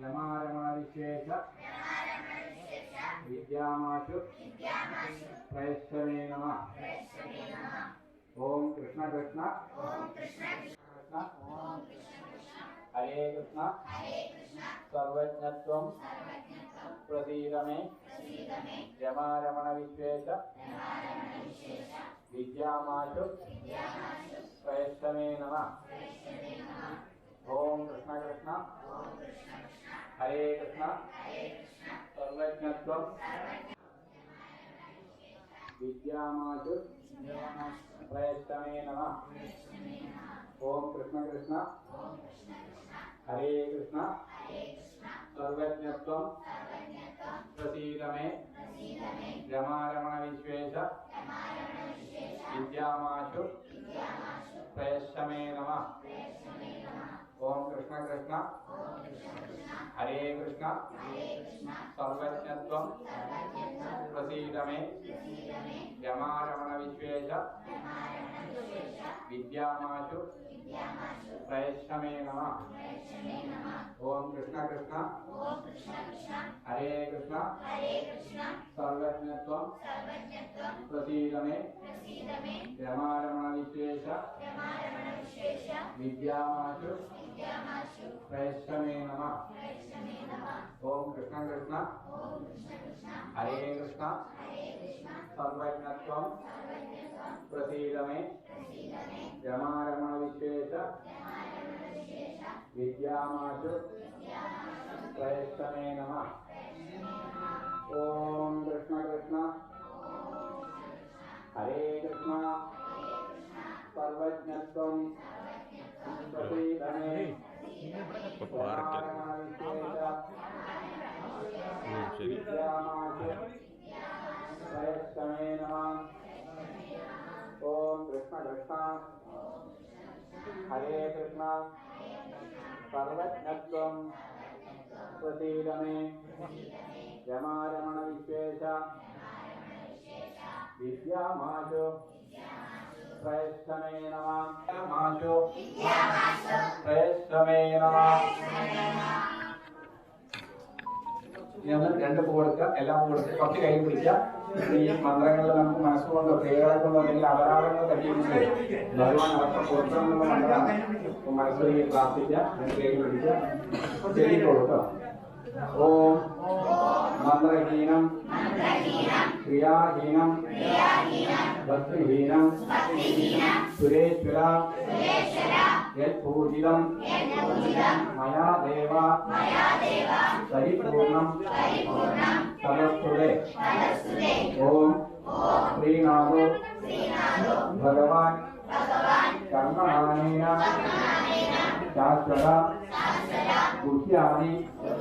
యమారమవిశేష విద్యామాసు ప్రయస్వమే నమ. ఓం కృష్ణ కృష్ణ. కృష్ణ హరే కృష్ణ. సర్వజ్ఞత్వం ప్రసీదమే జమారమణ విశ్వేష విద్యామాసు ప్రయస్వమే నమ. कृष्णा कृष्णा। हरे कृष्णा। सर्वज्ञत्व विद्यामाजु प्रयत्तमे ओम कृष्ण कृष्ण। हरे कृष्ण। सर्वज्ञ प्रसीद मे रमा रमण विश्वेश विद्यामाशु प्रयश्च मे नमः। ओम कृष्ण कृष्ण। हरे कृष्ण। सर्वज्ञत्वं प्रसीद मे रमारमण विश्वेश विद्याशु प्रयश्रमे नम। ओं కృష్ణ. హరే కృష్ణ. సర్వజ్ఞత్వం. ప్రసీదమే. రమారమణ విశేష విద్యామాశు ప్రయష్టమే నమ. ఓం కృష్ణ కృష్ణ. హరే కృష్ణ. సర్వజ్ఞత్వం. ప్రసీదమే. రమారమణ విశేష విద్యామాశు प्रयत्तने नमः। ॐ कृष्ण कृष्ण। हरे कृष्ण। सर्वज्ञत्वं प्रसीदने प्रयत्तने कृष्ण। हरे कृष्ण। सर्वज्ञत्वं പ്രസീദമേ രമാരമണ വിശ്വേശ വിദ്യാമാശു ശ്രേഷ്ഠമേ നമാശു ശ്രേഷ്ഠമേ നമ. ഞങ്ങൾ രണ്ട് പൂ കൊടുക്കുക. എല്ലാം പൂ കൊടുക്കുക. കുറച്ച് കൈ പിടിക്കുക. ഈ മന്ത്രങ്ങളിൽ നമുക്ക് മനസ്സുകൊണ്ട് ക്രിയകളൊക്കെ അല്ലെങ്കിൽ അപരാധങ്ങൾ പറ്റിയിട്ട് ഭഗവാൻ അവർക്ക് കൊടുക്കണമെന്നുള്ള മന്ത്രം. മനസ്സിലേക്ക് പ്രാർത്ഥിക്കുക. കൈ പിടിക്കുക. ചെയ്തിട്ടുള്ളൂ കേട്ടോ ॐ मन्द्रहीनं क्रियाहीनं, भक्तिहीनं, सुरेश्वरा, यत्पूजितं, मया देव, परिपूर्णं, तदस्तुते। ॐ श्रीनाथो, भगवान् कर्मणानेन शाश्वत, बुद्ध्यादि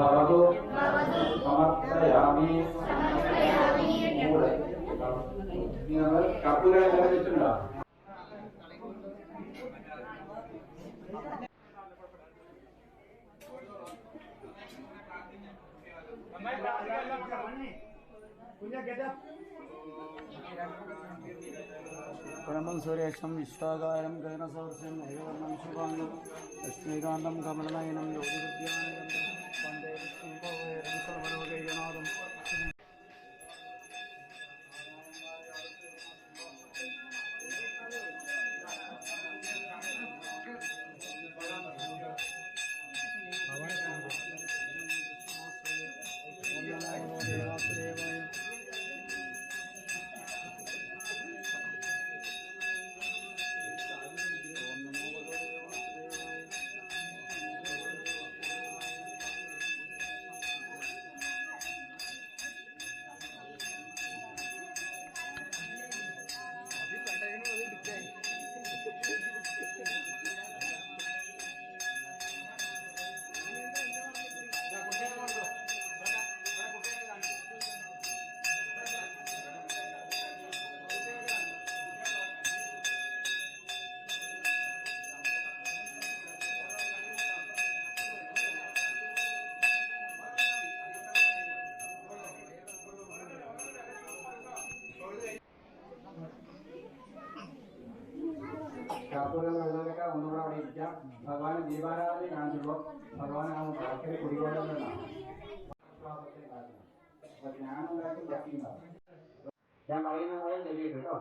भवतु समर्पयामि। కర్పూరం ఎలా తెచ్చుండా गगन सुरेशं विश्वागारं गगनसौर्षं ऐवर्णं शुभाङ्गं भगवान देवाराधने गांधर्व भगवान नाम प्रार्थने कुड़ीवाड़ा में ज्ञान होगा कि क्या कीमत क्या मालूम है वो दिल्ली भेजो